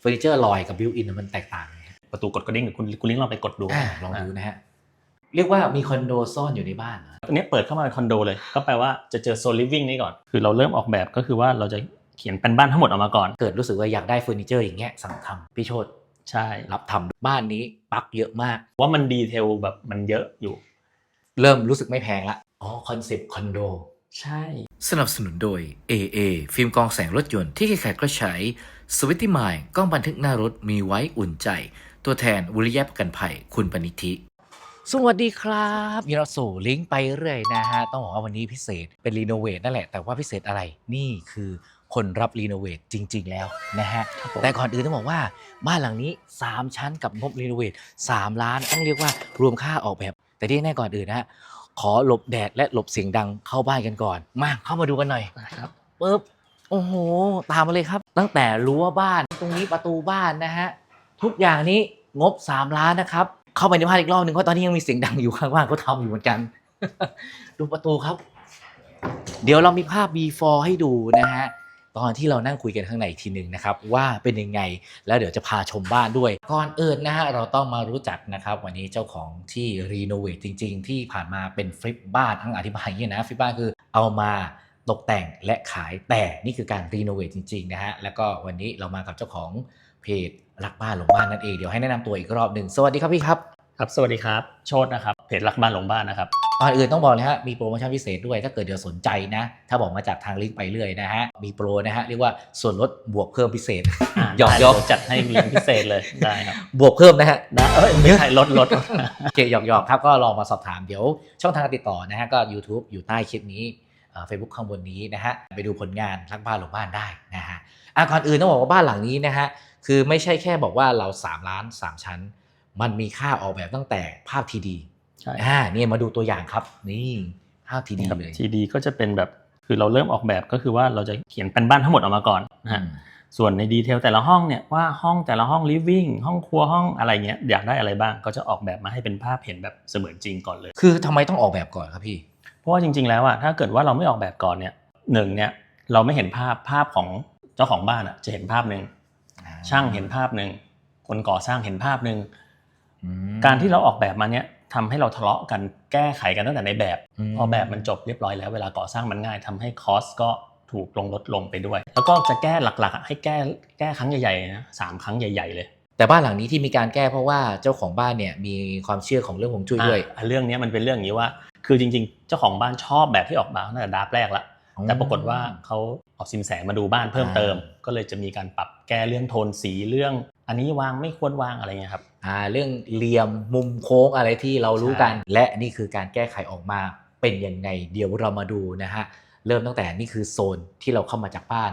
เฟอร์นิเจอร์ลอยกับบิวอินมันแตกต่างไงฮะประตูกดกระดิ่งเดี๋ยวคุณคุณลิงก์ลองไปกดดูอ่าลองดูนะฮะเรียกว่ามีคอนโดซ่อนอยู่ในบ้านเหรออันนี้เปิดเข้ามาเป็นคอนโดเลย ก็แปลว่าจะเจอโซนลิฟวิ่งนี่ก่อน คือเราเริ่มออกแบบก็คือว่าเราจะเขียนเป็นบ้านทั้งหมดออกมาก่อน เกิดรู้สึกว่าอยากได้เฟอร์นิเจอร์อย่างเงี้ยสั่งทำพี่โชตใช่ รับทำบ้านนี้ปลั๊กเยอะมาก ว่ามันดีเทลแบบมันเยอะอยู่ เริ่มรู้สึกไม่แพงละอ๋อคอนเซปต์คอนโด ใช่ สนับสนุนโดย AA ฟิล์มกรองแสงรถยนต์ที่ใครๆก็ใช้ สวิตตี้มายกล้องบันทึกหน้ารถมีไว้อุ่นใจ ตัวแทนวิริยะประกันภัยคุณปณิธิ สวัสดีครับยินดีต้อนรับสู่ลิงก์ไปเรื่อยนะฮะ ต้องบอกว่าวันนี้พิเศษเป็นรีโนเวทนั่นแหละ แต่ว่าพิเศษอะไรนี่คือคนรับรีโนเวทจริง ๆ แล้วนะฮะ ครับผม แต่ก่อนอื่นต้องบอกว่าบ้านหลังนี้ 3 ชั้นกับงบรีโนเวท3ล้านต้องเรียกว่ารวมค่าออกแบบ แต่ที่แน่ก่อนอื่นนะฮะ ขอหลบแดดและหลบเสียงดังเข้าบ้านกันก่อน มาเข้ามาดูกันหน่อยนะครับปึ๊บโอ้โห ตามมาเลยครับ ตั้งแต่รั้วบ้านตรงนี้ประตูบ้านนะฮะทุกอย่างนี้งบ 3 ล้านนะครับ เข้าไปในบ้านอีกรอบหนึ่งเพราะตอนนี้ยังมีเสียงดังอยู่ข้างบ้านเขาทำอยู่เหมือนกัน ดูประตูครับ เดี๋ยวเรามีภาพ before ให้ดูนะฮะ ตอนที่เรานั่งคุยกันข้างในอีกทีหนึ่งนะครับว่าเป็นยังไงแล้วเดี๋ยวจะพาชมบ้านด้วยก่อนอื่นนะฮะเราต้องมารู้จักนะครับวันนี้เจ้าของที่รีโนเวทจริง ๆ ที่ผ่านมาเป็นฟลิปบ้านทั้งอธิบายอย่างนี้นะฟลิปบ้านคือเอามาตกแต่งและขายแต่นี่คือการรีโนเวทจริงๆนะฮะแล้วก็วันนี้เรามากับเจ้าของเพจรักบ้านหลงบ้านนั่นเองเดี๋ยวให้แนะนำตัวอีกรอบหนึ่งสวัสดีครับพี่ครับครับ สวัสดีครับ โชตนะครับเพจรักบ้านหลงบ้านนะครับ ก่อนอื่นต้องบอกเลยฮะมีโปรโมชั่นพิเศษด้วยถ้าเกิดเดี๋ยวสนใจนะ ถ้าบอกมาจากทางลิงก์ไปเรื่อยนะฮะมีโปรนะฮะเรียกว่าส่วนลดบวกเพิ่มพิเศษหยอกได้หยอกเดี๋วจัดให้ลิงก์พิเศษเลยได้ครับบวกเพิ่มนะฮะได้เอ้ยไม่ใช่ลดลดโอเคหยอกหยอกครับก็ลองมาสอบถามเดี๋ยวช่องทางการติดต่อนะฮะก็ YouTube อยู่ใต้คลิปนี้เฟซบุ๊กข้างบนนี้นะฮะไปดูผลงานรักบ้านหลงบ้านได้นะฮะอะก่อนอื่นต้องบอกว่าบ้านหลังนี้นะฮะคือไม่ใช่แค่บอกว่าเรา 3 ล้าน 3 ชั้น มันมีค่าออกแบบตั้งแต่ภาพทีดีใช่ อ่านี่มาดูตัวอย่างครับ นี่ภาพทีดีครับเลยทีดีก็จะเป็นแบบคือเราเริ่มออกแบบก็คือว่าเราจะเขียนเป็นบ้านทั้งหมดออกมาก่อนนะฮะอืมส่วนในดีเทลแต่ละห้องเนี่ยว่าห้องแต่ละห้องลิฟวิ่งห้องครัวห้องอะไรเงี้ยอยากได้อะไรบ้างก็จะออกแบบมาให้เป็นภาพเห็นแบบเสมือนจริงก่อนเลย คือทำไมต้องออกแบบก่อนครับพี่ เพราะว่าจริง ๆ แล้วอะถ้าเกิดว่าเราไม่ออกแบบก่อนเนี่ยหนึ่งเนี่ยเราไม่เห็นภาพภาพของเจ้าของบ้านอะจะเห็นภาพหนึ่งช่างเห็นภาพหนึ่งคนก่อสร้างเห็นภาพหนึ่งอืมการที่เราออกแบบมาเนี่ย ทำให้เราทะเลาะกันแก้ไขกันตั้งแต่ในแบบมพอแบบมันจบเรียบร้อยแล้วเวลาก่อสร้างมันง่ายทำให้คอสก็ถูกลงลดลงไปด้วย แล้วก็จะแก้หลักๆอะให้แก้แก้ครั้งใหญ่ๆนะสามครั้งใหญ่ ๆ เลย แต่บ้านหลังนี้ที่มีการแก้เพราะว่าเจ้าของบ้านเนี่ยมีความเชื่อของเรื่องฮวงจุ้ยด้วยอะเรื่องเนี้ยมันเป็นเรื่องอย่างนี้ว่า คือจริง ๆ เจ้าของบ้านชอบแบบที่ออกมาตั้งแต่ดราฟต์แรกละ แต่ปรากฏว่าเขาเอาซิมแสมาดูบ้านเพิ่มเติม ก็เลยจะมีการปรับแก้เรื่องโทนสีเรื่อง อันนี้วางไม่ควรวางอะไรเงี้ยครับอ่าเรื่องเหลี่ยมมุมโค้งอะไรที่เรารู้กันใช่และนี่คือการแก้ไขออกมาเป็นยังไงเดี๋ยวเรามาดูนะฮะเริ่มตั้งแต่นี่คือโซนที่เราเข้ามาจากบ้าน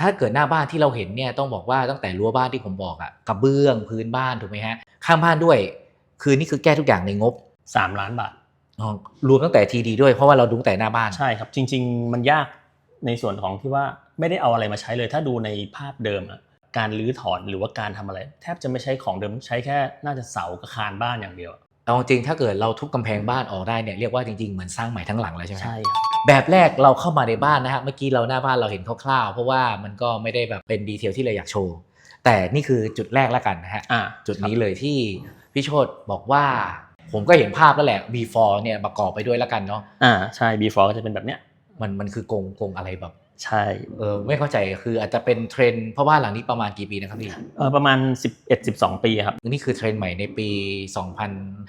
ถ้าเกิดหน้าบ้านที่เราเห็นเนี่ยต้องบอกว่าตั้งแต่รั้วบ้านที่ผมบอกอะกระเบื้องพื้นบ้านถูกไหมฮะข้างบ้านด้วย คือนี่คือแก้ทุกอย่างในงบ 3 ล้านบาทอ๋อ รวมตั้งแต่ทีดีด้วยเพราะว่าเราดูตั้งแต่หน้าบ้านใช่ครับ จริง ๆ มันยากในส่วนของที่ว่าไม่ได้เอาอะไรมาใช้เลย ถ้าดูในภาพเดิมอะการรื้อถอนหรือว่าการทำอะไร แทบจะไม่ใช้ของเดิมใช้แค่น่าจะเสากับคานบ้านอย่างเดียวเอาจริงๆถ้าเกิดเราทุบกำแพงบ้านออกได้เนี่ยเรียกว่าจริงๆเหมือนสร้างใหม่ทั้งหลังเลยใช่ไหมใช่ครับแบบแรกเราเข้ามาในบ้านนะฮะเมื่อกี้เราหน้าบ้านเราเห็นคร่าวๆเพราะว่ามันก็ไม่ได้แบบเป็นดีเทลที่เราอยากโชว์แต่นี่คือจุดแรกแล้วกันนะฮะอ่าจุดนี้เลยที่พี่โชตบอกว่า ผมก็เห็นภาพแล้วแหละ before เนี่ยประกอบไปด้วยแล้วกันเนาะอ่าใช่ before ก็จะเป็นแบบเนี้ยมันมันคือกงกงอะไรแบบ ใช่เออไม่เข้าใจคืออาจจะเป็นเทรนด์เพราะบ้านหลังนี้ประมาณกี่ปีนะครับพี่เออประมาณ 11-12 ปีครับนี่คือเทรนด์ใหม่ในปี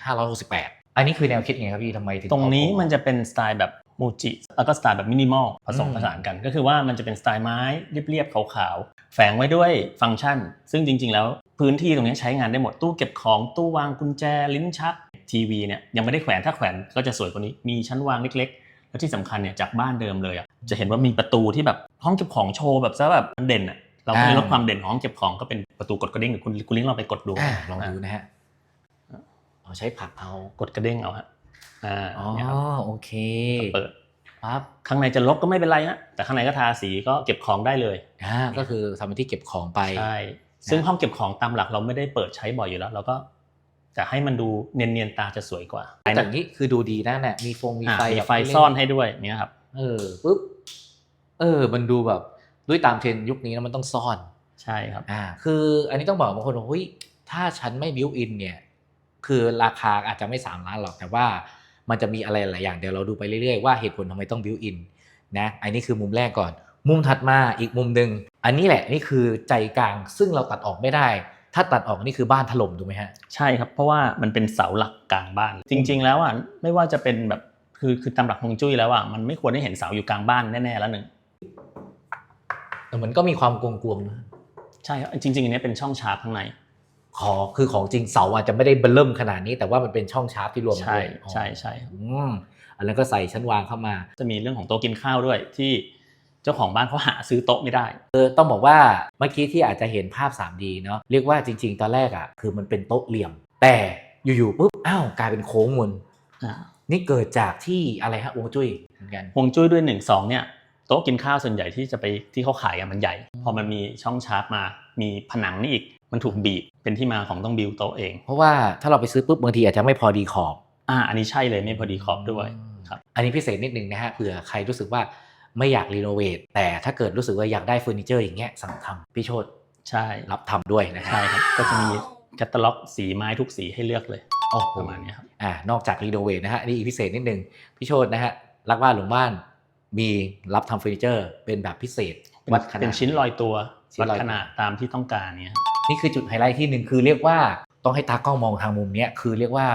2568 อันนี้คือแนวคิดไงครับพี่ทำไมถึงตรงนี้เอามันจะเป็นสไตล์แบบมูจิแล้วก็สไตล์แบบมินิมอลผสมอืมผสานกัน ก็คือว่ามันจะเป็นสไตล์ไม้เรียบๆขาวๆแฝงไว้ด้วยฟังก์ชัน ซึ่งจริง ๆ แล้วพื้นที่ตรงนี้ใช้งานได้หมดตู้เก็บของตู้วางกุญแจลิ้นชัก ทีวีเนี่ยยังไม่ได้แขวนถ้าแขวนก็จะสวยกว่านี้มีชั้นวางเล็ก ๆ แล้วที่สำคัญเนี่ยจากบ้านเดิมเลยอะจะเห็นว่ามีประตูที่แบบห้องเก็บของโชว์แบบซะแบบเด่นอะเราก็เลยลดความเด่นของห้องเก็บของก็เป็นประตูกดกระดิ่งเดี๋ยวคุณคุณลิงก์ลองไปกดดูอ่าลองดูนะฮะเอาใช้ผลักเอากดกระดิ่งเอาฮะอ่าอ๋อเนี่ยครับโอเคเปิดปั๊บข้างในจะลกก็ไม่เป็นไรฮะแต่ข้างในก็ทาสีก็เก็บของได้เลยอ่าก็คือทำเป็นที่เก็บของไปใช่ซึ่งห้องเก็บของตามหลักเราไม่ได้เปิดใช้บ่อยอยู่แล้วเราก็ จะให้มันดูเนียนๆตาจะสวยกว่าแต่อย่างนี้คือดูดีนะเนี่ยมีฟงมีอะไฟมีแบบไฟซ่อนให้ด้วยเนี่ยครับ เออปุ๊บเออ มันดูแบบด้วยตามเทรนด์ยุคนี้นะมันต้องซ่อนใช่ครับ อ่า คืออันนี้ต้องบอกบางคนว่าเฮ้ยถ้าฉันไม่บิวอินเนี่ย คือราคาอาจจะไม่สามล้านหรอกแต่ว่ามันจะมีอะไรหลายอย่างเดี๋ยวเราดูไปเรื่อยๆว่าเหตุผลทำไมต้องบิวอินนะอันนี้คือมุมแรกก่อน มุมถัดมาอีกมุมหนึ่งอันนี้แหละนี่คือใจกลางซึ่งเราตัดออกไม่ได้ ถ้าตัดออกนี่คือบ้านถล่มถูกไหมฮะใช่ครับเพราะว่ามันเป็นเสาหลักกลางบ้าน จริง ๆ แล้วอะไม่ว่าจะเป็นแบบคือคือตามหลักฮวงจุ้ยแล้วอะมันไม่ควรได้เห็นเสาอยู่กลางบ้านแน่ๆแล้วหนึ่งแต่มันก็มีความกวงๆนะใช่ครับจริงๆอันนี้เป็นช่องชาร์ปข้างในขอคือของจริงเสาอาจจะไม่ได้เบิ่มขนาดนี้ แต่ว่ามันเป็นช่องชาร์ปที่รวมมาใช่ด้วยใช่ใช่ครับอืมอันนั้นก็ใส่ชั้นวางเข้ามา จะมีเรื่องของโต๊ะกินข้าวด้วยที่ เจ้าของบ้านเขาหาซื้อโต๊ะไม่ได้ เออต้องบอกว่าเมื่อกี้ที่อาจจะเห็นภาพ 3D เนาะเรียกว่าจริง ๆ ตอนแรกอะคือมันเป็นโต๊ะเหลี่ยม แต่อยู่ๆปุ๊บอ้าวกลายเป็นโค้งมนอ่านี่เกิดจากที่อะไรฮะวงจุ้ยเหมือนกันฮวงจุ้ยด้วยหนึ่งสองเนี่ยโต๊ะกินข้าวส่วนใหญ่ที่จะไปที่เขาขายกันมันใหญ่ พอมันมีช่องชาร์ปมา มีผนังนี่อีกมันถูกบีบเป็นที่มาของต้องบิวโต๊ะเอง เพราะว่าถ้าเราไปซื้อปุ๊บบางทีอาจจะไม่พอดีขอบอ่าอันนี้ใช่เลยไม่พอดีขอบด้วยครับอันนี้พิเศษนิดนึงนะฮะเผื่อใครรู้สึกว่า ไม่อยากรีโนเวทแต่ถ้าเกิดรู้สึกว่าอยากได้เฟอร์นิเจอร์อย่างเงี้ยสั่งทำพี่โชตใช่รับทำด้วยนะฮะใช่ครับก็จะมีแคตตาล็อกสีไม้ทุกสีให้เลือกเลยโอ้โหประมาณเนี้ยครับอ่านอกจากรีโนเวทนะฮะอันนี่อีกพิเศษนิดนึงพี่โชตนะฮะรักบ้านหลงบ้านมีรับทำเฟอร์นิเจอร์เป็นแบบพิเศษเป็นวัดขนาดเป็นชิ้นลอยตัวชิ้นวัดลอยตัวขนาดตามที่ต้องการเนี่ยครับนี่คือจุดไฮไลท์ที่หนึ่งคือเรียกว่าต้องให้ตากล้องมองทางมุมเนี้ยคือเรียกว่า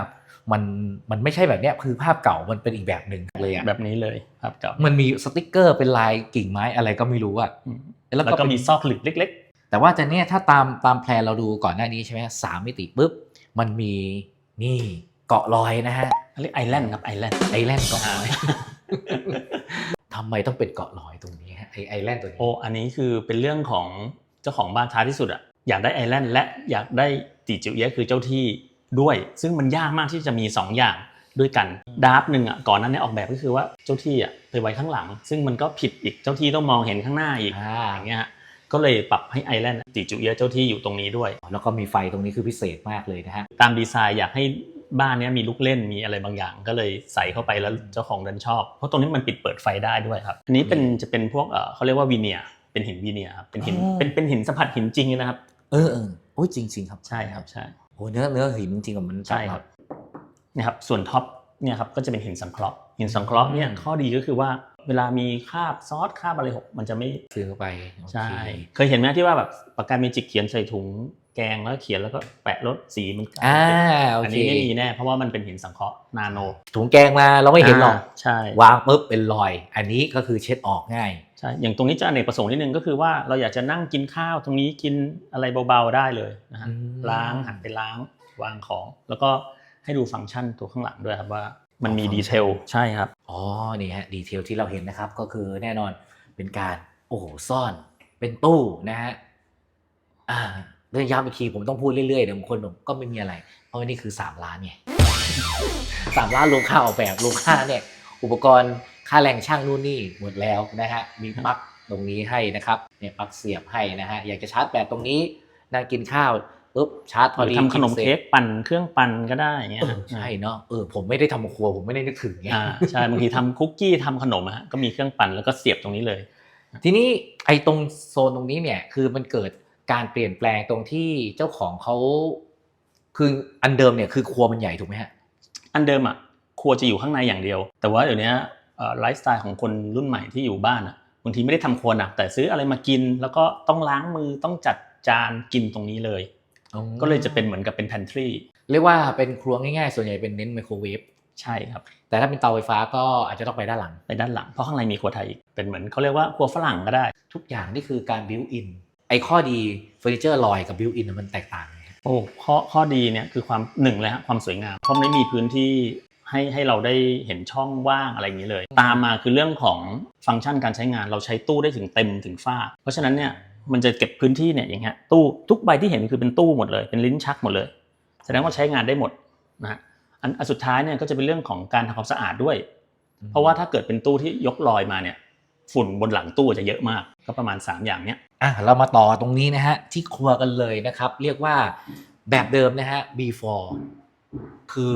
มันมันไม่ใช่แบบเนี้ยคือภาพเก่ามันเป็นอีกแบบหนึ่งเลยอะแบบนี้เลยภาพเก่ามันมีสติกเกอร์เป็นลายกิ่งไม้อะไรก็ไม่รู้อะอืมแล้วแล้วก็เป็นมีซอกหลึกเล็กแต่ว่าจะเนี่ยถ้าตามตามแพลนเราดูก่อนหน้านี้ใช่ไหมสามมิติปุ๊บมันมีนี่เกาะลอยนะฮะๆเรียกไอแลนด์ครับไอแลนด์ไอแลนด์เกาะลอยทำไมต้องเป็นเกาะลอยตรงนี้ฮะไอไอแลนด์ตัวนี้โอ้อันนี้คือเป็นเรื่องของเจ้าของบ้านท้ายที่สุดอะอยากได้ไอแลนด์และอยากได้ตีจิ๋วเอี้ยะคือเจ้าที่ ด้วย ซึ่งมันยากมากที่จะมีสองอย่างด้วยกันดาร์ฟหนึ่งอะก่อนหนั้นเนี่ยออกแบบก็คือว่าเจ้าที่อะไปไว้ข้างหลัง ซึ่งมันก็ผิดอีกเจ้าที่ต้องมองเห็นข้างหน้าอีกอ่าอย่างเงี้ยฮะก็เลยปรับให้ไอแลนด์ตีจิ๋วเอี้ยะเจ้าที่อยู่ตรงนี้ด้วย แล้วก็มีไฟตรงนี้คือพิเศษมากเลยนะฮะตามดีไซน์อยากให้บ้านเนี้ยมีลูกเล่นมีอะไรบางอย่าง ก็เลยใส่เข้าไปแล้วเจ้าของดันชอบ เพราะตรงนี้มันปิดเปิดไฟได้ด้วยครับอันนี้เป็นจะเป็นพวกเออเขาเรียกว่าวีเนียเป็นหินวีเนียครับเป็นหินอ๋อเป็นเป็นหินสัมผัสหินจริงนะครับ เออเออโอ้ยจริงจริงๆครับใช่ครับใช่ โอ้เนื้อเนื้อหินจริงๆกับมันใช่ครับเนี่ยครับส่วนท็อปเนี่ยครับก็จะเป็นหินสังเคราะห์หินสังเคราะห์เนี่ยข้อดีก็คือว่าเวลามีคราบซอสคราบอะไรหกมันจะไม่ซื้อเข้าไปโอเคใช่เคยเห็นไหมที่ว่าแบบปากกาเมจิกเขียนใส่ถุงแกงแล้วเขียนแล้วก็แปะรถสีมันอ่าโออันเคนี้ไม่มีแน่เพราะว่ามันเป็นหินสังเคราะห์นาโน ถุงแกงมาเราไม่เห็นหรอกาใช่วางปุ๊บเป็นรอย อันนี้ก็คือเช็ดออกง่าย ใช่อย่างตรงนี้จะอเนกประสงค์นิดนึงก็คือว่าเราอยากจะนั่งกินข้าวตรงนี้กินอะไรเบาๆได้เลยนะฮะอืมล้างหันไปล้างวางของ แล้วก็ให้ดูฟังก์ชันตัวข้างหลังด้วยครับว่ามันมีดีเทลใช่ครับอ๋อนี่ฮะดีเทลที่เราเห็นนะครับก็คือแน่นอนเป็นการโอ้โหซ่อนเป็นตู้นะฮะอ่าเรื่องย้ำอีกทีผมต้องพูดเรื่อยๆเดี๋ยวบางคนบอกก็ไม่มีอะไร เพราะว่านี่คือ 3 ล้านไงสามล้านรวมค่าออกแบบรวมค่าเนี่ยอุปกรณ์ ค่าแรงช่างนู่นนี่หมดแล้วนะฮะมีปลั๊กตรงนี้ให้นะครับเนี่ยปลั๊กเสียบให้นะฮะอยากจะชาร์จแบตตรงนี้นั่งกินข้าวปุ๊บชาร์จพอหรืดีอทำขนมสร็จเค้กปั่นเครื่องปั่นก็ได้อย่างเงี้ยเออใช่เนาะเออผมไม่ได้ทำครัวผมไม่ได้นึกถึงไงอ่าใช่บางทีทำคุกกี้ทำขนมอะฮะก็มีเครื่องปั่นแล้วก็เสียบตรงนี้เลย ทีนี้ไอ้ตรงโซนตรงนี้เนี่ยคือมันเกิดการเปลี่ยนแปลงตรงที่เจ้าของเขาคืออันเดิมเนี่ยคือครัวมันใหญ่ถูกไหมฮะอันเดิมอะครัวจะอยู่ข้างในอย่างเดียว แต่ว่าเดี๋ยวนี้เอ่อ ไลฟ์สไตล์ของคนรุ่นใหม่ที่อยู่บ้านอะบางทีไม่ได้ทำครัวหนักแต่ซื้ออะไรมากิน แล้วก็ต้องล้างมือต้องจัดจานกินตรงนี้เลยก็เลยจะเป็นเหมือนกับเป็น pantry เรียกว่าเป็นครัวง่ายๆ ส่วนใหญ่เป็นเน้นไมโครเวฟใช่ครับ แต่ถ้าเป็นเตาไฟฟ้าก็อาจจะต้องไปด้านหลังไปด้านหลังเพราะข้างในมีครัวไทยอีกเป็นเหมือนเขาเรียกว่าครัวฝรั่งก็ได้ ทุกอย่างนี่คือการบิวอินไอ้ข้อดีเฟอร์นิเจอร์ลอยกับบิวอินมันแตกต่างไงฮะโอ้ข้อข้อดีเนี่ยคือความหนึ่งเลยฮะความสวยงามเพราะไม่มีพื้นที่ ให้ให้เราได้เห็นช่องว่างอะไรอย่างนี้เลย ตามมาคือเรื่องของฟังก์ชันการใช้งานเราใช้ตู้ได้ถึงเต็มถึงฝ้า เพราะฉะนั้นเนี่ยมันจะเก็บพื้นที่เนี่ยอย่างเงี้ยตู้ทุกใบที่เห็นคือเป็นตู้หมดเลย เป็นลิ้นชักหมดเลย แสดงว่าใช้งานได้หมดนะฮะอันอันสุดท้ายเนี่ยก็จะเป็นเรื่องของการทำความสะอาดด้วย เพราะว่าถ้าเกิดเป็นตู้ที่ยกลอยมาเนี่ยฝุ่นบนหลังตู้จะเยอะมากก็ประมาณ 3 อย่างเนี้ยอะเรามาต่อตรงนี้นะฮะที่ครัวกันเลยนะครับ เรียกว่าแบบเดิมนะฮะ before คือ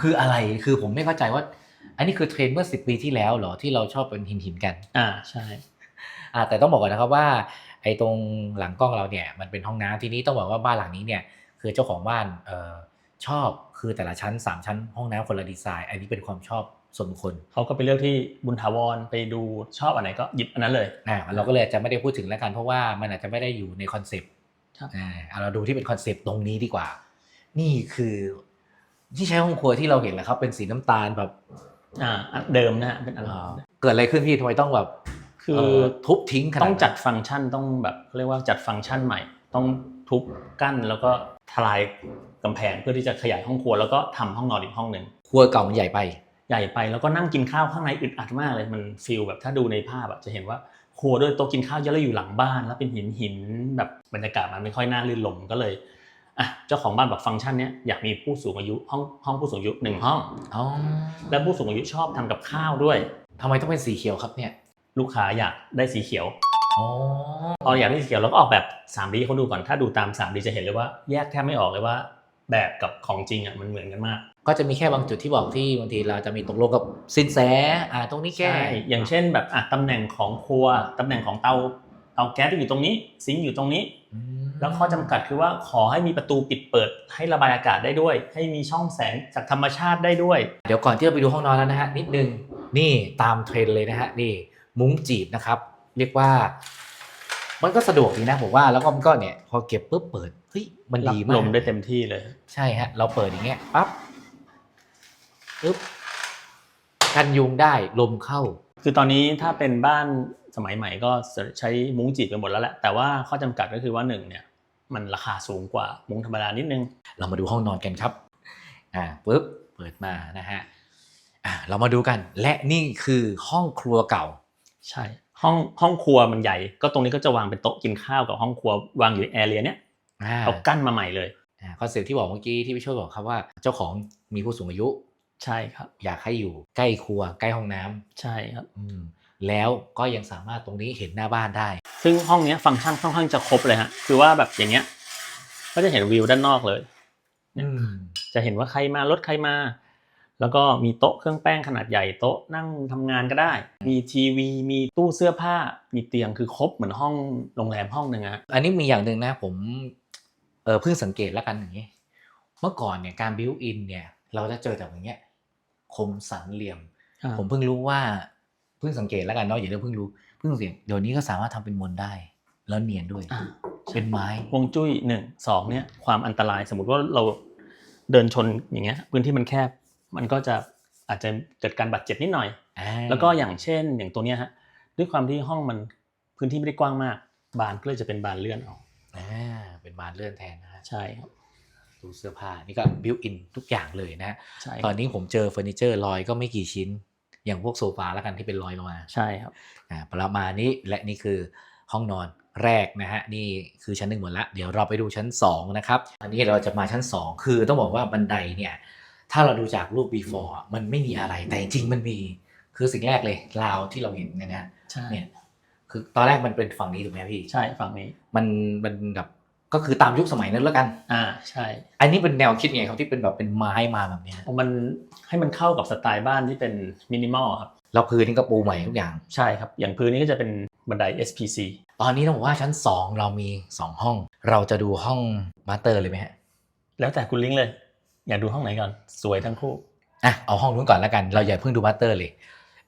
คืออะไรคือผมไม่เข้าใจว่า อันนี้คือเทรนด์เมื่อ10ปีที่แล้วเหรอที่เราชอบเป็นหินหินๆกัน อ่าใช่อ่าแต่ต้องบอกก่อนนะครับว่าไอ้ตรงหลังกล้องเราเนี่ยมันเป็นห้องน้ำทีนี้ต้องบอกว่าบ้านหลังนี้เนี่ยคือเจ้าของบ้านเอ่อชอบคือแต่ละชั้น 3 ชั้น ห้องน้ำคนละดีไซน์ อันนี้เป็นความชอบส่วนบุคคลเขาก็ไปเลือกที่บุญถาวรไปดูชอบอันไหนก็หยิบอันนั้นเลยอ่าเราก็เลยอาจจะไม่ได้พูดถึงแล้วกันเพราะว่ามันอาจจะไม่ได้อยู่ในคอนเซปต์ครับอ่าเอาเราดูที่เป็นคอนเซปต์ตรงนี้ดีกว่า นี่คือ ที่ใช้ห้องครัวที่เราเห็นแหละครับ เป็นสีน้ำตาลแบบอ่าอันเดิมนะฮะเป็นอันอ่าเกิดอะไรขึ้นพี่ทำไมต้องแบบ คือเอ่อทุบทิ้งขนาดต้องจัดนั้นฟังก์ชันต้องแบบเขาเรียกว่าจัดฟังก์ชันใหม่ ต้องทุบกั้นแล้วก็ทลายกำแพงเพื่อที่จะขยายห้องครัวแล้วก็ทำห้องนอนอีกห้องหนึ่งครัวเก่ามันใหญ่ไป ใหญ่ไปแล้วก็นั่งกินข้าวข้างในอึดอัดมากเลยมันฟีลแบบถ้าดูในภาพอะจะเห็นว่าครัวด้วยโต๊ะกินข้าวเยอะแล้วอยู่หลังบ้าน แล้วเป็นหินหินแบบบรรยากาศมันไม่ค่อยน่าลื่นลมก็เลย อะเจ้าของบ้านบอกฟังก์ชันเนี้ยอยากมีผู้สูงอายุห้องห้องผู้สูงอายุหนึ่งห้อง อ๋อและผู้สูงอายุชอบทำกับข้าวด้วย ทำไมต้องเป็นสีเขียวครับเนี่ย ลูกค้าอยากได้สีเขียวอ๋อ พออยากได้สีเขียวเราก็ออกแบบ 3D ให้เขาดูก่อนถ้าดูตาม 3D จะเห็นเลยว่าแยกแทบไม่ออกเลยว่า แบบกับของจริงอะมันเหมือนกันมาก ก็จะมีแค่บางจุดที่บอกที่บางทีเราจะมีตกลงกับสินแส อ่า ตรงนี้แค่ ใช่ อย่างเช่นแบบอะตำแหน่งของครัว ตำแหน่งของเตา เตาแก๊สอยู่ตรงนี้ซิงค์อยู่ตรงนี้อืมแล้วข้อจำกัดคือว่าขอให้มีประตูปิดเปิด ให้ระบายอากาศได้ด้วย ให้มีช่องแสงจากธรรมชาติได้ด้วย เดี๋ยวก่อนที่เราไปดูห้องนอนแล้วนะฮะนิดนึงนี่ตามเทรนด์เลยนะฮะนี่มุ้งจีบนะครับ เรียกว่า มันก็สะดวกดีนะผมว่าแล้วก็มันก็เนี่ยพอเก็บปุ๊บเปิดเฮ้ยมันรับดีมากลมได้เต็มที่เลย ใช่ฮะเราเปิดอย่างเงี้ยปั๊บปึ๊บกันยุงได้ลมเข้า คือตอนนี้ถ้าเป็นบ้าน สมัยใหม่ก็ใช้มุ้งจีบกันหมดแล้วแหละแต่ว่าข้อจำกัดก็คือว่าหนึ่งเนี่ยมันราคาสูงกว่ามุ้งธรรมดานิดนึง เรามาดูห้องนอนกันครับอ่าปึ๊บเปิดมานะฮะอ่าเรามาดูกัน และนี่คือห้องครัวเก่า ใช่ ห้องห้องครัวมันใหญ่ ก็ตรงนี้ก็จะวางเป็นโต๊ะกินข้าวกับห้องครัววางอยู่ในแอเรียเนี้ยอ่าเอากั้นมาใหม่เลยอ่าคอนเซ็ปต์ที่บอกเมื่อกี้ที่พี่ช่วยบอกครับว่าเจ้าของมีผู้สูงอายุ ใช่ครับ อยากให้อยู่ใกล้ครัวใกล้ห้องน้ำใช่ครับ อืม แล้วก็ยังสามารถตรงนี้เห็นหน้าบ้านได้ ซึ่งห้องเนี้ยฟังก์ชันค่อนข้างจะครบเลยฮะคือว่าแบบอย่างเงี้ย ก็จะเห็นวิวด้านนอกเลยอืมจะเห็นว่าใครมารถใครมา แล้วก็มีโต๊ะเครื่องแป้งขนาดใหญ่โต๊ะนั่งทำงานก็ได้ มีทีวี มีตู้เสื้อผ้า มีเตียงคือครบเหมือนห้องโรงแรมห้องหนึ่งอะอันนี้มีอย่างหนึ่งนะผมเออเพิ่งสังเกตแล้วกันอย่างนี้ เมื่อก่อนเนี่ยการบิวอินเนี่ย เราจะเจอแต่อย่างเงี้ยคมสันเหลี่ยม ผมเพิ่งรู้ว่าเพิ่งสังเกตแล้วกันเนาะอย่าเรียกเพิ่งรู้เพิ่งสังเกตเดี๋ยวนี้ก็สามารถทำเป็นมนได้ แล้วเนียนด้วยอ่าเป็นไม้ฮวงจุ้ยหนึ่งสองเนี่ยความอันตรายสมมติว่าเราเดินชนอย่างเงี้ยพื้นที่มันแคบมันก็จะอาจจะเกิดการบาดเจ็บนิดหน่อยอ่าแล้วก็อย่างเช่นอย่างตัวเนี้ยฮะด้วยความที่ห้องมันพื้นที่ไม่ได้กว้างมาก บานก็เลยจะเป็นบานเลื่อนเอาอ่าเป็นบานเลื่อนแทนนะฮะใช่ครับตู้เสื้อผ้านี่ก็บิวอินทุกอย่างเลยนะฮะใช่ตอนนี้ผมเจอเฟอร์นิเจอร์ลอยก็ไม่กี่ชิ้น อย่างพวกโซฟาแล้วกันที่เป็นลอยลงมาใช่ครับอ่าประมาณนี้และนี่คือห้องนอนแรกนะฮะนี่คือชั้นหนึ่งหมดละเดี๋ยวเราไปดูชั้น 2 นะครับ อันนี้เราจะมาชั้น 2 คือต้องบอกว่าบันไดเนี่ยถ้าเราดูจากรูป before อะมันไม่มีอะไรแต่จริงๆมันมีคือสิ่งแรกเลยราวที่เราเห็นเนยนะใช่เนี่ยคือตอนแรกมันเป็นฝั่งนี้ถูกไหมพี่ใช่ฝั่งนี้มันมันแบบก็คือตามยุคสมัยนั้นแล้วกัน อ่าใช่ อันนี้เป็นแนวคิดไงครับที่เป็นแบบเป็นไม้มาแบบเนี้ยมัน ให้มันเข้ากับสไตล์บ้านที่เป็นมินิมอลครับ แล้วพื้นนี่ก็ปูใหม่ทุกอย่าง ใช่ครับ อย่างพื้นนี้ก็จะเป็นบันได SPC ตอนนี้ต้องบอกว่าชั้น 2 เรามี 2 ห้อง เราจะดูห้องมาสเตอร์เลยไหมฮะ แล้วแต่คุณลิงก์เลย อยากดูห้องไหนก่อน สวยทั้งคู่ อะ เอาห้องนู้นก่อนแล้วกัน เราอย่าเพิ่งดูมาสเตอร์เลย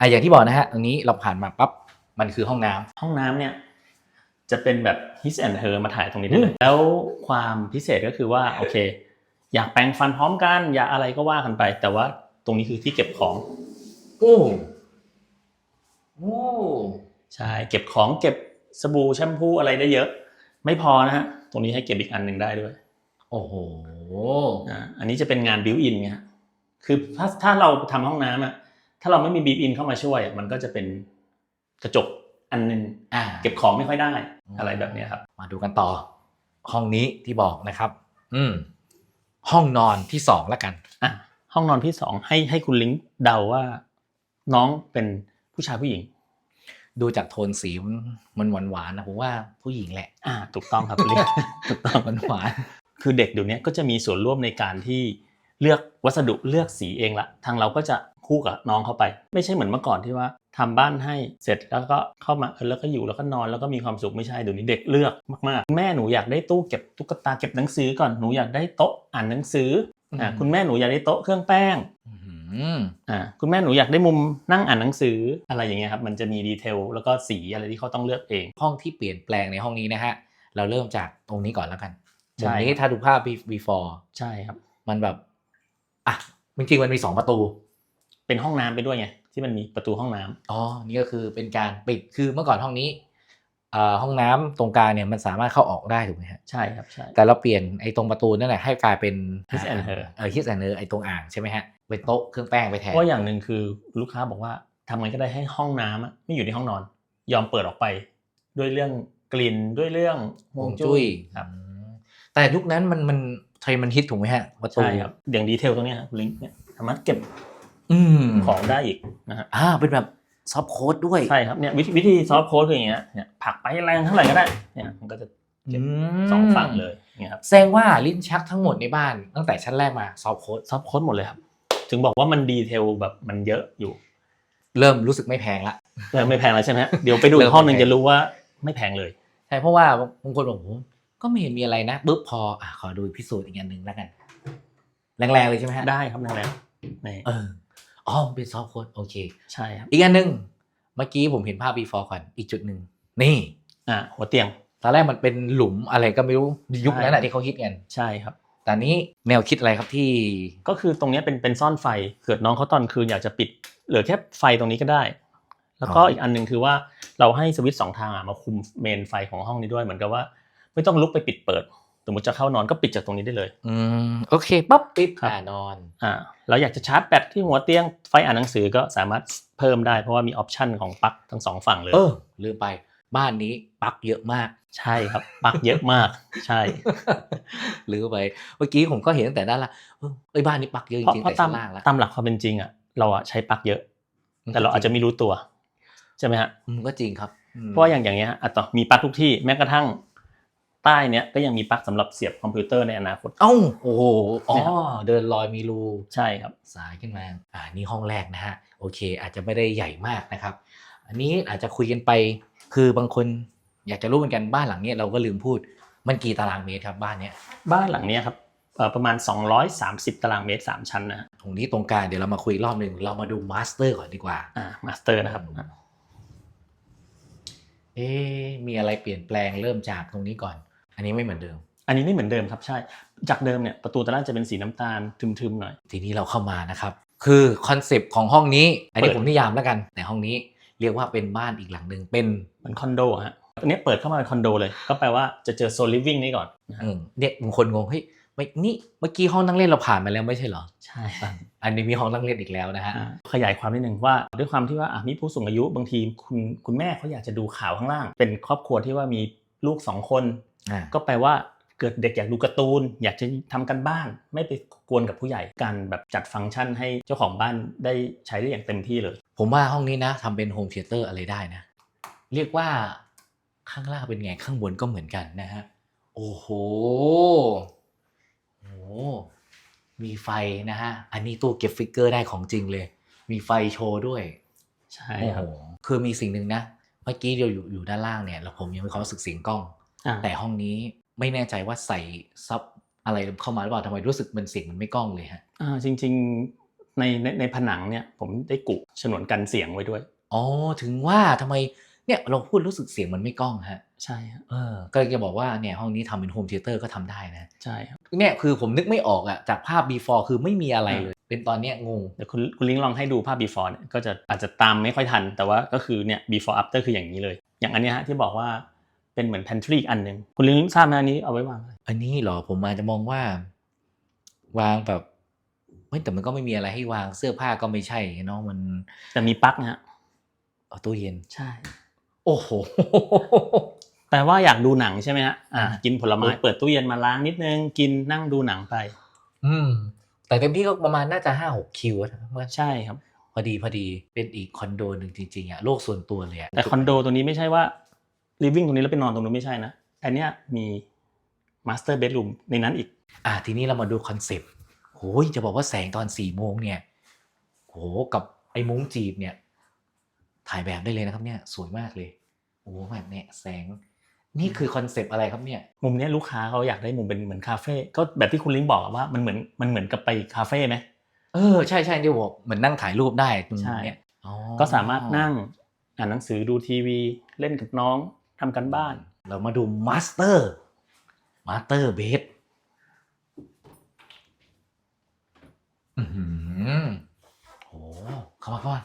อะอย่างที่บอกนะฮะ ตรงนี้เราผ่านมาปั๊บ มันคือห้องน้ำห้องน้ำเนี่ยจะเป็นแบบ his and her มาถ่ายตรงนี้ได้เลย แล้วความพิเศษก็คือว่า โอเค อยากแปรงฟันพร้อมกัน อยากอะไรก็ว่ากันไป แต่ว่า ตรงนี้คือที่เก็บของ โอ้โอ้ใช่เก็บของเก็บสบู่แชมพูอะไรได้เยอะ ไม่พอนะฮะตรงนี้ให้เก็บอีกอันหนึ่งได้ด้วย โอ้โหอ่าอันนี้จะเป็นงานบิวอินไงฮะคือถ้าถ้าเราทำห้องน้ำอะถ้าเราไม่มีบิวอินเข้ามาช่วยอะมันก็จะเป็นกระจกอันหนึงอะเก็บของไม่ค่อยได้อะไรแบบเนี้ยครับ มาดูกันต่อ ห้องนี้ที่บอกนะครับ อืมห้องนอนที่สองแล้วกันอะ ห้องนอนที่สองให้ให้คุณลิงก์เดาว่า น้องเป็นผู้ชายผู้หญิง ดูจากโทนสีมันหวานหวานๆนะผมว่าผู้หญิงแหละ อ่า ถูกต้องครับคุณลิงก์ถูกต้องหวานหวานคือเด็กเดี๋ยวนี้ก็จะมีส่วนร่วมในการที่เลือกวัสดุเลือกสีเองละทางเราก็จะคู่กับน้องเข้าไป ไม่ใช่เหมือนเมื่อก่อนที่ว่าทำบ้านให้เสร็จแล้วก็เข้ามาเออแล้วก็อยู่แล้วก็นอนแล้วก็มีความสุขไม่ใช่เดี๋ยวนี้เด็กเลือกมากๆ แม่หนูอยากได้ตู้เก็บตุ๊กตาเก็บหนังสือก่อนหนูอยากได้โต๊ะอ่านหนังสือ อ่าอืมคุณแม่หนูอยากได้โต๊ะเครื่องแป้งอื้อหืออ่าคุณแม่หนูอยากได้มุมนั่งอ่านหนังสืออะไรอย่างเงี้ยครับมันจะมีดีเทลแล้วก็สีอะไรที่เขาต้องเลือกเอง ห้องที่เปลี่ยนแปลงในห้องนี้นะฮะเราเริ่มจากตรงนี้ก่อนแล้วกันใช่มุมนี้ถ้าดูภาพ be- before ใช่ครับ มันแบบอะจริงๆมันมีสองประตู เป็นห้องน้ำไปด้วยไงที่มันมีประตูห้องน้ำอ๋อนี่ก็คือเป็นการปิดคือเมื่อก่อนห้องนี้เอ่อ ห้องน้ำตรงกลางเนี่ยมันสามารถเข้าออกได้ถูกไหมฮะใช่ครับใช่แต่เราเปลี่ยนไอ้ตรงประตูนั่นแหละให้กลายเป็น His and her เออ his and her ไอ้ตรงอ่างใช่ไหมฮะเป็นโต๊ะเครื่องแป้งไปแทนเพราะอย่างหนึ่งคือลูกค้าบอกว่าทำไงก็ได้ให้ห้องน้ำอะไม่อยู่ในห้องนอน ยอมเปิดออกไป ด้วยเรื่องกลิ่นด้วยเรื่องฮฮววงงจุ้จุ้ยยครับอืมแต่ยุคนั้นมันมันเทรนด์มันฮิตถูกไหมฮะประตูใช่ครับอย่างดีเทลตรงเนี้ยครับลิงก์เนี่ยสามารถเก็บอืมของได้อีกนะฮะอ่าเป็นแบบ ซอฟต์โค้ดด้วย ใช่ครับเนี่ยวิธีวิธีซอฟต์โค้ดคืออย่างเงี้ยเนี่ยผลักไปแรงเท่าไหร่ก็ได้เนี่ยมันก็จะเก็บมสองฝั่งเลยเนี่ยครับแสดงว่าลิ้นชักทั้งหมดในบ้านตั้งแต่ชั้นแรกมาซอฟต์โค้ดซอฟต์โค้ดหมดเลยครับ ถึงบอกว่ามันดีเทลแบบมันเยอะอยู่ เริ่มรู้สึกไม่แพงละเออไม่แพงแล้วใช่ไหมฮะเดี๋ยวไปดูเริ่อีมกห้องหนึ่งไม่แพงจะรู้ว่าไม่แพงเลยใช่เพราะว่าบางคนบอกโอ้โหก็ไม่เห็นมีอะไรนะปุ๊บพออะขอดูพิสูจน์อีกอันหนึ่งแล้วกัน แรงๆเลยใช่ไหมฮะได้ครับนั่นแหละนี่เออ อ๋อมันเป็นซอฟต์โค้ดโอเค ใช่ครับอีกอันหนึ่งเมื่อกี้ผมเห็นภาพ before ก่อนอีกจุดหนึ่งนี่อ่าหัวเตียงตอนแรกมันเป็นหลุมอะไรก็ไม่รู้ยุคนั้นอะใช่ที่เขาฮิตกันใช่ครับแต่นี้แนวคิดอะไรครับที่ ก็คือตรงเนี้ยเป็นเป็นซ่อนไฟเกิดน้องเขาตอนคืนอยากจะปิด เหลือแค่ไฟตรงนี้ก็ได้ แล้วก็อ๋ออีอีกอันหนึ่งคือว่าเราให้สวิตช์สองทางอะมาคุมเมนไฟของห้องนี้ด้วยเหมือนกับว่า ไม่ต้องลุกไปปิดเปิด สมมติจะเข้านอนก็ปิดจากตรงนี้ได้เลย อืมโอเคปั๊บปิดครับอ่านอนอ่าเราอยากจะชาร์จแบตที่หัวเตียงไฟอ่านหนังสือก็สามารถเพิ่มได้เพราะว่ามีออปชันของปลั๊กทั้งสองฝั่งเลย เออลืมไปบ้านนี้ปลั๊กเยอะมาก ใช่ครับปลั๊กเยอะมาก ใช่ลืมไปเมื่อกี้ผมก็เห็นตั้งแต่ด้านละเออไอ้ยบ้านนี้ปลั๊กเยอะจเพราะริงๆเพราะแต่ตามชั้นล่างละตามหลักความเป็นจริงอะเราอะใช้ปลั๊กเยอะ แต่เราอาจจะไม่รู้ตัวใช่ไหมฮะอืมก็จริงครับมเพราะว่าอย่างอย่างเงี้ยฮะอะต่อมีปลั๊กทุกที่แม้กระทั่ง ใต้เนี้ยก็ยังมีปลั๊กสำหรับเสียบคอมพิวเตอร์ในอนาคต เอ้าโอ้โหอ๋อเนี่ยครับเดินลอยมีรูใช่ครับ สายขึ้นมาอ่านี่ห้องแรกนะฮะโอเค อาจจะไม่ได้ใหญ่มากนะครับ อันนี้อาจจะคุยกันไป คือบางคนอยากจะรู้เหมือนกันบ้านหลังเนี้ยเราก็ลืมพูดมันกี่ตารางเมตรครับบ้านเนี้ยบ้านหลังเนี้ยครับเอ่อประมาณ 230 ตารางเมตร 3 ชั้นนะฮะตรงนี้ตรงกลางเดี๋ยวเรามาคุยรอบหนึ่งเรามาดูมาสเตอร์ก่อนดีกว่าอ่ามาสเตอร์นะครับอะเอ๊ะมีอะไรเปลี่ยนแปลงเริ่มจากตรงนี้ก่อน อันนี้ไม่เหมือนเดิม อันนี้ไม่เหมือนเดิมครับใช่ จากเดิมเนี่ยประตูตอนแรกจะเป็นสีน้ำตาลทึมๆหน่อย ทีนี้เราเข้ามานะครับ คือคอนเซปต์ของห้องนี้ อันนี้เปิดผมนิยามแล้วกันแต่ห้องนี้เรียกว่าเป็นบ้านอีกหลังหนึ่งเป็นเหมือนคอนโดฮะอันนี้เปิดเข้ามาเป็นคอนโดเลย ก็แปลว่าจะเจอโซนลิฟวิ่งนี่ก่อนนะฮะเออเนี่ยบางคนงงเฮ้ยไม่นี่เมื่อกี้ห้องนั่งเล่นเราผ่านมาแล้วไม่ใช่เหรอ ใช่อะอันนี้มีห้องนั่งเล่นอีกแล้วนะฮะอ่าขยายความนิดนึงว่าด้วยความที่ว่าอะมีผู้สูงอายุบางทีคุณคุณแม่เขาอยากจะดูข่าวข้างล่าง เป็นครอบครัวที่ว่ามีลูกสองคนอ่า ก็แปลว่าเกิดเด็กอยากดูการ์ตูน อยากจะทำกันบ้าน ไม่ไปกวนกับผู้ใหญ่การแบบจัดฟังก์ชันให้เจ้าของบ้านได้ใช้ได้อย่างเต็มที่เลย ผมว่าห้องนี้นะทำเป็นโฮมเทเตอร์อะไรได้นะ เรียกว่าข้างล่างเป็นไงข้างบนก็เหมือนกันนะฮะ โอ้โหโอ้โหมีไฟนะฮะ อันนี้ตู้เก็บฟิกเกอร์ได้ของจริงเลย มีไฟโชว์ด้วย ใช่โอ้ครัโหบคือมีสิ่งหนึ่งนะ เมื่อกี้เราอยู่อยู่ด้านล่างเนี่ยเราผมยังมีความรู้สึกเสียงกล้องอ่า แต่ห้องนี้ไม่แน่ใจว่าใส่ซับอะไรเข้ามาหรือเปล่าทำไมรู้สึกมันเสียงมันไม่กล้องเลยฮะอ่าจริง ๆในในในผนังเนี่ยผมได้กุฉนวนกันเสียงไว้ด้วยอ๋อถึงว่าทำไมเนี่ยเราพูดรู้สึกเสียงมันไม่กล้องฮะใช่ครับเออก็เลยจะบอกว่าเนี่ยห้องนี้ทำเป็นโฮมเทเตอร์ก็ทำได้นะใช่ครับเนี่ยคือผมนึกไม่ออกอะจากภาพ before คือไม่มีอะไรเลย เป็นตอนเนี้ยงงเดี๋ยวคุณคุณลิงก์ลองให้ดูภาพ before เนี่ยก็จะอาจจะตามไม่ค่อยทัน แต่ว่าก็คือเนี่ย before after คืออย่างนี้เลย อย่างอันเนี้ยฮะที่บอกว่า เป็นเหมือน pantry อีกอันหนึ่งคุณลิงก์ทราบไหมอันนี้เอาไว้วางอะไรอันนี้เหรอผมอาจจะมองว่า วางแบบเฮ้ยแต่มันก็ไม่มีอะไรให้วางเสื้อผ้าก็ไม่ใช่เนาะมันแต่มีปลั๊กนะฮะเอาตู้เย็น ใช่ โอ้โหแปลว่าอยากดูหนังใช่ไหมฮะอ่าอ่ากินผลไม้โอ้เปิดตู้เย็นมาล้างนิดนึงกินนั่งดูหนังไป อืม แต่เต็มที่ก็ประมาณน่าจะห้าหกคิวนะเมื่อใช่ครับ พอดีพอดีเป็นอีกคอนโดหนึ่งจริงๆอะโลกส่วนตัวเลยอะแต่คอนโดตรงนี้ไม่ใช่ว่า living ตรงนี้แล้วไปนอนตรงนู้นไม่ใช่นะ อันเนี้ยมี master bedroom ในนั้นอีก อะทีนี้เรามาดูคอนเซปต์โอ้ยจะบอกว่าแสงตอนสี่โมงเนี่ยโหกับไอ้มุ้งจีบเนี่ย ถ่ายแบบได้เลยนะครับเนี่ยสวยมากเลยโอ้แบบเนี่ยแสงนี่คือคอนเซปต์อะไรครับเนี่ย มุมเนี้ยลูกค้าเขาอยากได้มุมเป็นเหมือนคาเฟ่ก็แบบที่คุณลิงบอกอะว่ามันเหมือนมันเหมือนกับไปคาเฟ่ไหมเออใช่ใช่ที่บอกเหมือนนั่งถ่ายรูปได้ตรงใช่เนี้ยอ๋อก็สามารถนั่งอ่านหนังสือดูทีวี เล่นกับน้อง ทำกันบ้าน เรามาดูมาสเตอร์มาสเตอร์เบสอือหือโอ้เข้ามาก่อน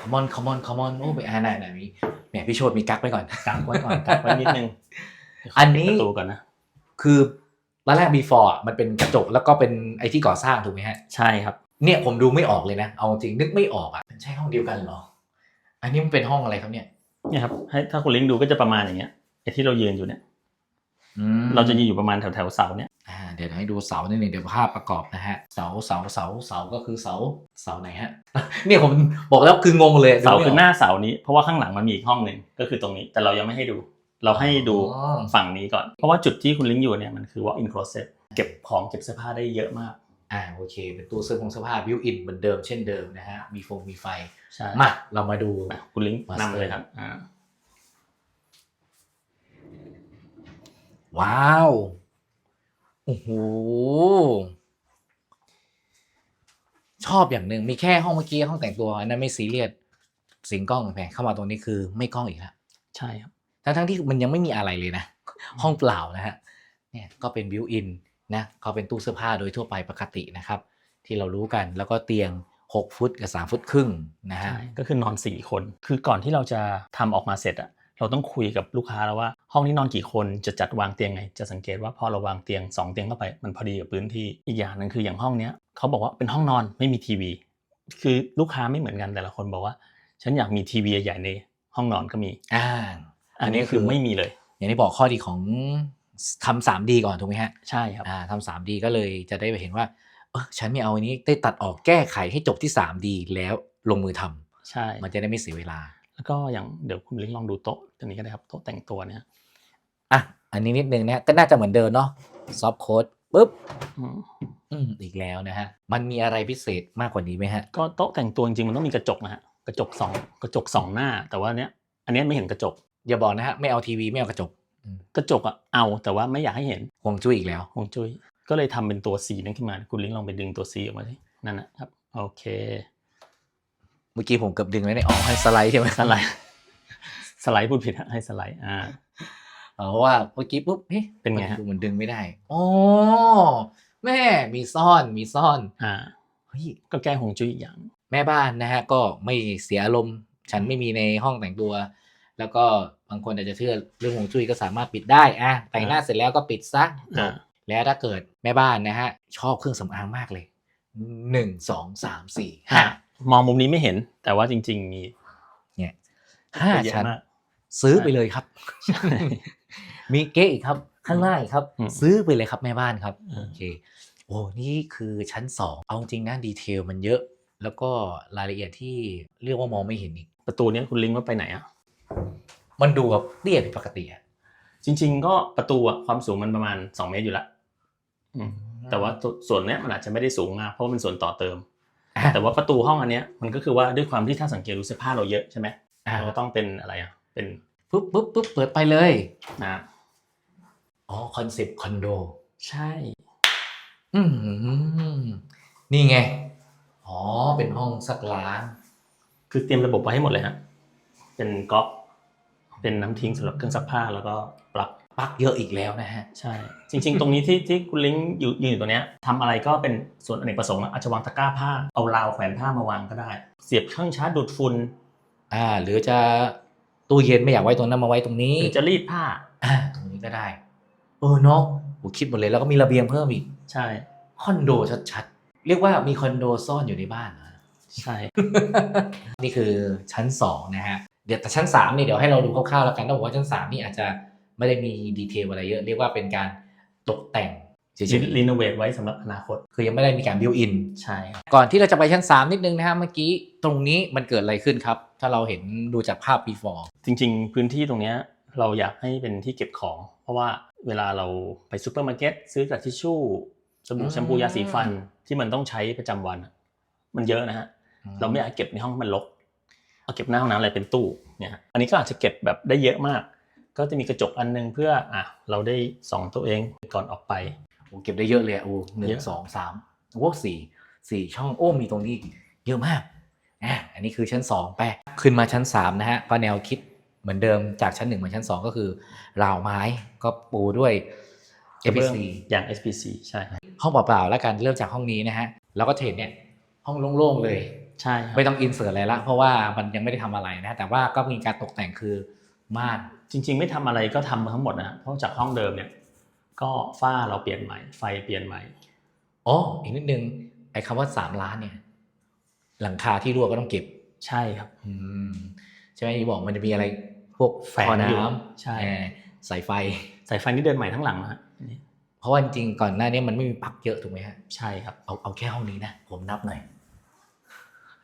คอมอนคอมอนคอมอนโอ้ไปอ่านไหนไหนมีแหมพี่โชดมีกักไว้ก่อนกักไว้ก่อนกักไว้นิดนึงอันนี้ประตูก่อนนะ คือตอนแรก before อะมันเป็นกระจกแล้วก็เป็นไอที่ก่อสร้างถูกไหมฮะ ใช่ครับ เนี่ยผมดูไม่ออกเลยนะ เอาจริงนึกไม่ออกอะ มันใช่ห้องเดียวกันเหรอ อันนี้มันเป็นห้องอะไรครับเนี่ย เนี่ยครับให้ถ้าคุณลิงดูก็จะประมาณอย่างเงี้ยไอ้ที่เรายืนอยู่เนี่ยอืมเราจะยืนอยู่ประมาณแถวแถวๆเสาเนี่ยอ่าเดี๋ยวให้ดูเสานิดนึงเดี๋ยวภาพประกอบนะฮะเสาเสาเสาเสาก็คือเสาเสาไหนฮะเนี่ยผมบอกแล้วคืองงเลยเสาดูไม่คือหน้าเสานี้ เพราะว่าข้างหลังมันมีอีกห้องหนึ่งก็คือตรงนี้ แต่เรายังไม่ให้ดู เราให้ดูอ๋อฝั่งนี้ก่อน เพราะว่าจุดที่คุณลิงอยู่เนี่ยมันคือ walk in closet เก็บของเก็บเสื้อผ้าได้เยอะมาก อ่าโอเค เป็นตู้เสื้อผงเสื้อผ้าบิวอินเหมือนเดิมเช่นเดิมนะฮะมีโฟมมีไฟใช่มาเรามาดูมาคุณลิง Master นำเลยครับอ่าว้าวโอ้โหชอบอย่างหนึ่งมีแค่ห้องเมื่อกี้ห้องแต่งตัวอันนั้นไม่ซีเรียสสิงกล้องแผงเข้ามาตรงนี้คือไม่กล้องอีกแล้วใช่ครับทั้งทั้งๆที่มันยังไม่มีอะไรเลยนะ ห้องเปล่านะฮะเนี่ยก็เป็นบิวอิน นะเขาเป็นตู้เสื้อผ้าโดยทั่วไปปกตินะครับ ที่เรารู้กันแล้วก็เตียง 6 ฟุตกับ 3 ฟุตครึ่งนะฮะใช่ก็คือนอนสี่คน คือก่อนที่เราจะทำออกมาเสร็จอะเราต้องคุยกับลูกค้าแล้วว่าห้องนี้นอนกี่คนจะจัดวางเตียงไง จะสังเกตว่าพอเราวางเตียงสองเตียงเข้าไปมันพอดีกับพื้นที่อีกอย่างหนึ่งคืออย่างห้องเนี้ยเขาบอกว่าเป็นห้องนอนไม่มีทีวี คือลูกค้าไม่เหมือนกันแต่ละคนบอกว่า ฉันอยากมีทีวีใหญ่ๆในห้องนอนก็มีอ่าอันนี้คือไม่มีเลย อย่างที่บอกข้อดีของ ทำสามดีก่อนถูกไหมฮะใช่ครับอ่าทำสามดีก็เลยจะได้ไปเห็นว่าเออฉันไม่เอาอันนี้ได้ตัดออกแก้ไขให้จบที่ 3D แล้วลงมือทำใช่ มันจะได้ไม่เสียเวลา แล้วก็อย่างเดี๋ยวคุณลิงลองดูโต๊ะตัวนี้ก็ได้ครับโต๊ะแต่งตัวเนี่ยอะอันนี้นิดนึงนะก็น่าจะเหมือนเดิมเนาะซอฟโค้ดปุ๊บอืมอืมอีกแล้วนะฮะ มันมีอะไรพิเศษมากกว่านี้ไหมฮะ ก็โต๊ะแต่งตัวจริงๆมันต้องมีกระจกนะฮะกระจกสองกระจกสองหน้า แต่ว่าเนี้ยอันเนี้ยไม่เห็นกระจก อย่าบอกนะฮะไม่เอาทีวีไม่เอากระจกอืม กระจกอะเอาแต่ว่าไม่อยากให้เห็นห่วงจุ้ยอีกแล้วฮวงจุ้ยก็เลยทำเป็นตัวสีนั่นขึ้นมาคุณลิงลองไปดึงตัวสีออกมาสินั่นนะครับโอเค เมื่อกี้ผมเกือบดึงไว้ในอ๋อให้สไลด์ใช่ไหมสไลด์สไลด์พูดผิดฮะให้สไลด์อ่าเออเพราะว่าเมื่อกี้ปุ๊บเฮ้ยเป็นไงฮะดูมันดึงไม่ได้อ๋อแม่มีซ่อนมีซ่อนอ่าเฮ้ยก็แก้ฮวงจุ้ยอีกอย่าง แม่บ้านนะฮะก็ไม่เสียอารมณ์ฉันไม่มีในห้องแต่งตัว แล้วก็บางคนอาจจะเชื่อเรื่องฮวงจุ้ยก็สามารถปิดได้อะแต่งหน้าเสร็จแล้วก็ปิดซะจอ่าบแล้วถ้าเกิดแม่บ้านนะฮะ ชอบเครื่องสำอางมากเลยหนึ่งสองสามสี่ห้าอ่ามองมุมนี้ไม่เห็น แต่ว่าจริง ๆ มีเนี่ยห้าเยอะชั้นมากซื้อไปเลยครับ มีเก๊อีกครับ ข้างล่างอีกครับอืมซื้อไปเลยครับแม่บ้านครับอืมโอเคโอ้นี่คือชั้นสองเอาจริงนะดีเทลมันเยอะ แล้วก็รายละเอียดที่เรียกว่ามองไม่เห็นอีกประตูเนี้ยคุณลิงว่าไปไหนอะ มันดูแบบเตี้ยผิดปกติอะจริง ๆ ก็ประตูอะความสูงมันประมาณ2เมตรอยู่ละอืมแต่ว่าส่วนส่วนเนี้ยมันอาจจะไม่ได้สูงมากเพราะว่ามันส่วนต่อเติมอะแต่ว่าประตูห้องอันเนี้ยมันก็คือว่าด้วยความที่ถ้าสังเกตดูเสื้อผ้าเราเยอะใช่ไหมอะเราก็ต้องเป็นอะไรอะเป็นปุ๊บปุ๊บปุ๊บเปิดไปเลยนะอ๋อคอนเซปต์คอนโดใช่ อืมนี่ไง อ๋อเป็นห้องซักล้าง คือเตรียมระบบไว้ให้หมดเลยฮะ เป็นก๊อกเป็นน้ำทิ้งสำหรับเครื่องซักผ้าแล้วก็ปลั๊กปลั๊กเยอะอีกแล้วนะฮะ ใช่ จริง ๆ ตรงนี้ที่ที่คุณลิงก์อยู่ยืนอยู่ตรงเนี้ยทำอะไรก็เป็นส่วนอเนกประสงค์อะอาจจะวางตะกร้าผ้าเอาราวแขวนผ้ามาวางก็ได้ เสียบเครื่องชาร์จดูดฝุ่นอ่า หรือจะตู้เย็นไม่อยากไว้ตรงนั้นมาไว้ตรงนี้หรือจะรีดผ้าอ่าตรงนี้ก็ได้ เออเนาะโหคิดหมดเลยแล้วก็มีระเบียงเพิ่มอีก ใช่คอนโดชัดๆ เรียกว่ามีคอนโดซ่อนอยู่ในบ้านเหรอใช่ นี่คือชั้น2นะฮะ เดี๋ยวแต่ชั้น3เนี่ยเดี๋ยวให้เราดูคร่าวๆแล้วกันต้องบอกว่าชั้น3นี่อาจจะไม่ได้มีดีเทลอะไรเยอะ เรียกว่าเป็นการตกแต่งเฉยรีโนเวทไว้สำหรับอนาคตๆคือยังไม่ได้มีการบิวอินใช่ครับก่อนที่เราจะไปชั้น 3 นิดนึงนะฮะเมื่อกี้ตรงนี้มันเกิดอะไรขึ้นครับ ถ้าเราเห็นดูจากภาพ before จริง ๆ พื้นที่ตรงเนี้ยเราอยากให้เป็นที่เก็บของ เพราะว่าเวลาเราไปซูเปอร์มาร์เก็ตซื้อกระดาษทิชชู่สบู่อืมแชมพูยาสีฟันที่มันต้องใช้ประจำวันอะมันเยอะนะฮะเราไม่อยากเก็บในห้องให้มันรก เอาเก็บหน้าห้องน้ำอะไรเป็นตู้เนี่ยฮะอันนี้ก็อาจจะเก็บแบบได้เยอะมาก ก็จะมีกระจกอันนึงเพื่ออะเราได้ส่องตัวเองก่อนออกไปโอ้เก็บได้เยอะเลยอะโอ้หนึ่เยงอะสองสามโอ้สี่สี่ช่องโอ้มีตรงนี้เยอะมากอะอันนี้คือชั้นสองไปขึ้นมาชั้นสามนะฮะก็แนวคิดเหมือนเดิมจากชั้นหนึ่งมาชั้นสองก็คือราวไม้ก็ปูด้วย APC อย่าง SPC ใช่ครับห้องเปล่าๆแล้วกันเริ่มจากห้องนี้นะฮะแล้วก็จะเห็นเนี่ยห้องโล่งๆเลย ใช่ครับไม่ต้องอินเสิร์ตอะไรละเพราะว่ามันยังไม่ได้ทำอะไรนะ แต่ว่าก็มีการตกแต่งคือม่านจริง ๆ ไม่ทำอะไรก็ทำมาทั้งหมดนะฮะเพราะจากห้องเดิมเนี่ย ก็ฝ้าเราเปลี่ยนใหม่ ไฟเปลี่ยนใหม่อ๋ออีกนิดนึงไอ้คำว่าสามล้านเนี่ย หลังคาที่รั่วก็ต้องเก็บใช่ครับอืมใช่ไหมที่บอกมันจะมีอะไรพวกแฝงท่ออยู่น้ใช่ำแอร์สายไฟสายไฟนี่เดินใหม่ทั้งหลังนะฮะอันนี้เพราะว่าจริงๆก่อนหน้านี้มันไม่มีปลั๊กเยอะถูกไหมฮะใช่ครับเอาเอาแค่ห้องนี้นะผมนับหน่อย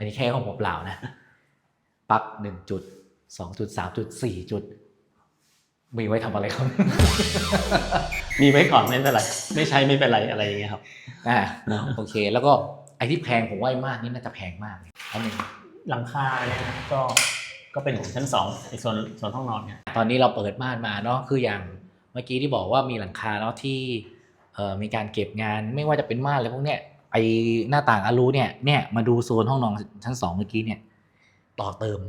อันนี้แค่ห้องเปล่าๆนะปลั๊กหนึ่งจุดสองจุดสามจุดสี่จุด มีไว้ทำอะไรครับ มีไว้ก่อนไม่เป็นไร ไม่ใช้ไม่เป็นไรอะไรอย่างเงี้ยครับ อ่าโอเค แล้วก็ไอ้ที่แพงผมว่าไอ้มากนี่น่าจะแพงมากเลยอันหนึ่งหลังคาเนี่ยนะก็ก็เป็นของชั้นสองไอ้ส่วนส่วนห้องนอนเนี่ยตอนนี้เราเปิดม่านมาเนาะคืออย่างเมื่อกี้ที่บอกว่ามีหลังคาเนาะที่เอ่อมีการเก็บงานไม่ว่าจะเป็นม่านอะไรพวกเนี้ย ไอหน้าต่างอารูเนี่ยเนี่ยมาดูโซนห้องนอนชั้นสองเมื่อกี้เนี่ย ต่อเติม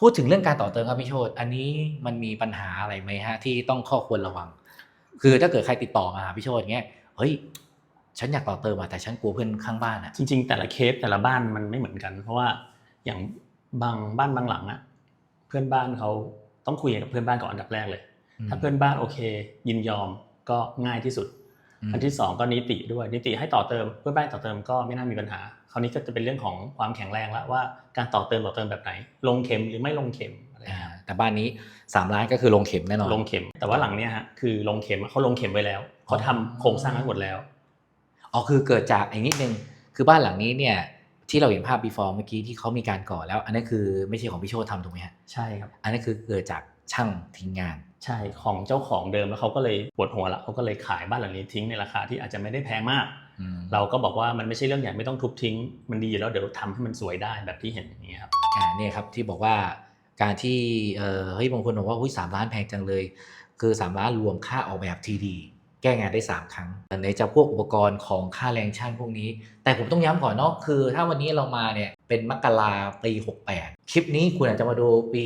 พูดถึงเรื่องการต่อเติมครับพี่โชตอันนี้มันมีปัญหาอะไรไหมฮะ ที่ต้องข้อควรระวัง คือถ้าเกิดใครติดต่อมาพี่โชตเงี้ยเฮ้ยฉันอยากต่อเติมอะแต่ฉันกลัวเพื่อนข้างบ้านอะจริง ๆ แต่ละเคสแต่ละบ้านมันไม่เหมือนกัน เพราะว่าอย่างบางบ้านบางหลังอะเพื่อนบ้านเขาต้องคุยกับเพื่อนบ้านก่อนอันดับแรกเลย ถ้าเพื่อนบ้านโอเค ยินยอมก็ง่ายที่สุด อันที่สองก็นิติด้วยนิติให้ต่อเติมเพื่อนบ้านต่อเติมก็ไม่น่ามีปัญหา คราวนี้ก็จะเป็นเรื่องของความแข็งแรงแล้วว่าการต่อเติมต่อเติมแบบไหน ลงเข็มหรือไม่ลงเข็มอะไรอ่าเงี้ยแต่บ้านนี้สามล้านก็คือลงเข็มแน่นอนลงเข็ม แต่ว่าหลังเนี้ยฮะคือลงเข็มอะเขาลงเข็มไว้แล้วเขาทำโครงสร้างไว้หมดแล้วอ๋อคือเกิดจากอย่างนิดนึงคือบ้านหลังนี้เนี่ยที่เราเห็นภาพ before เมื่อกี้ที่เขามีการก่อแล้ว อันนั้นคือไม่ใช่ของพี่โชตทำถูกไหมฮะใช่ครับ อันนั้นคือเกิดจาก ช่างทิ้งงาน ใช่ของเจ้าของเดิมแล้วเขาก็เลยปวดหัวละเขาก็เลยขายบ้านหลังนี้ทิ้งในราคาที่อาจจะไม่ได้แพงมาก เราก็บอกว่ามันไม่ใช่เรื่องใหญ่ไม่ต้องทุบทิ้ง มันดีอยู่แล้วเดี๋ยวทำให้มันสวยได้แบบที่เห็นอย่างเงี้ยครับอ่าเนี่ยครับที่บอกว่าการที่เออเฮ้ยบางคนบอกว่าหุ้ยสามล้านแพงจังเลย คือสามล้านรวมค่าออกแบบทีดีแก้งานได้ 3 ครั้งในจะพวกอุปกรณ์ของค่าแรงช่างพวกนี้ แต่ผมต้องย้ำก่อนเนาะคือ ถ้าวันนี้เรามาเนี่ย เป็นมกราปี 68 คลิปนี้คุณอาจจะมาดูปี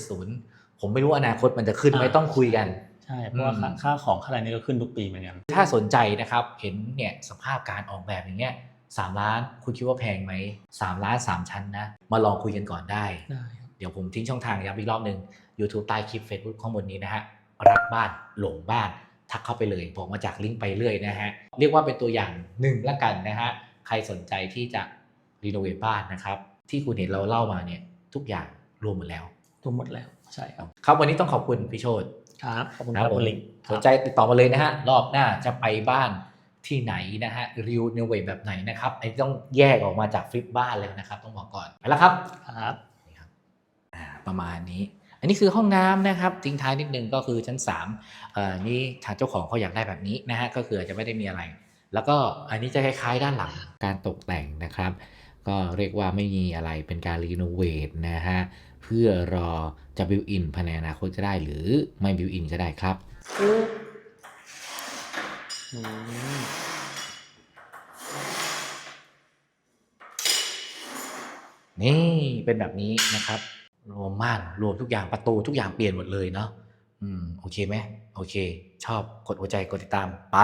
6970 ผมไม่รู้อนาคตมันจะขึ้นไหมอ่าต้องคุยกัน ใช่ เพราะว่าค่าอืมค่าของค่าอะไรนี่ก็ขึ้นทุกปีเหมือนกัน ถ้าสนใจนะครับ เห็นเนี่ยสภาพการออกแบบอย่างเงี้ยสามล้านคุณคิดว่าแพงไหมสามล้านสามชั้นนะ มาลองคุยกันก่อนได้ได้ครับเดี๋ยวผมทิ้งช่องทางย้ำอีกรอบหนึ่ง YouTube ใต้คลิป Facebook ข้างบนนี้นะฮะ รักบ้านหลงบ้าน ทักเข้าไปเลยบอกมาจากลิงก์ไปเรื่อยนะฮะ เรียกว่าเป็นตัวอย่างหนึ่งละกันนะฮะ ใครสนใจที่จะ รีโนเวทบ้านนะครับ ที่คุณเห็นเราเล่ามาเนี่ยทุกอย่างรวมหมดแล้วทุกหมดแล้วใช่ครับครับวันนี้ต้องขอบคุณพี่โชตครับขอบคุณคครัรับบผมคุณลิงสนใจติดต่อมาเลยนะฮะรอบหน้าจะไปบ้านที่ไหนนะฮะรีวิวเวแบบไหนนะครับไอ้ต้องแยกออกมาจากฟลิปบ้านเลยนะครับ ต้องบอกก่อนไปแล้วครับครับนี่ครับอ่าประมาณนี้ อันนี้คือห้องน้ำนะครับ ทิ้งท้ายนิดนึงก็คือชั้น3เอ่อนี่ทางเจ้าของเขาอยากได้แบบนี้นะฮะก็คืออาจจะไม่ได้มีอะไร แล้วก็อันนี้จะคล้ายๆด้านหลังการตกแต่งนะครับ ก็เรียกว่าไม่มีอะไรเป็นการรีโนเวทนะฮะ เพื่อรอจะบิวอินภายในอนาคตก็ได้หรือไม่บิวอินก็ได้ครับนี่เป็นแบบนี้นะครับ รวมม่านรวมทุกอย่างประตูทุกอย่างเปลี่ยนหมดเลยเนาะอืม โอเคไหมโอเค ชอบกดหัวใจกดติดตามไป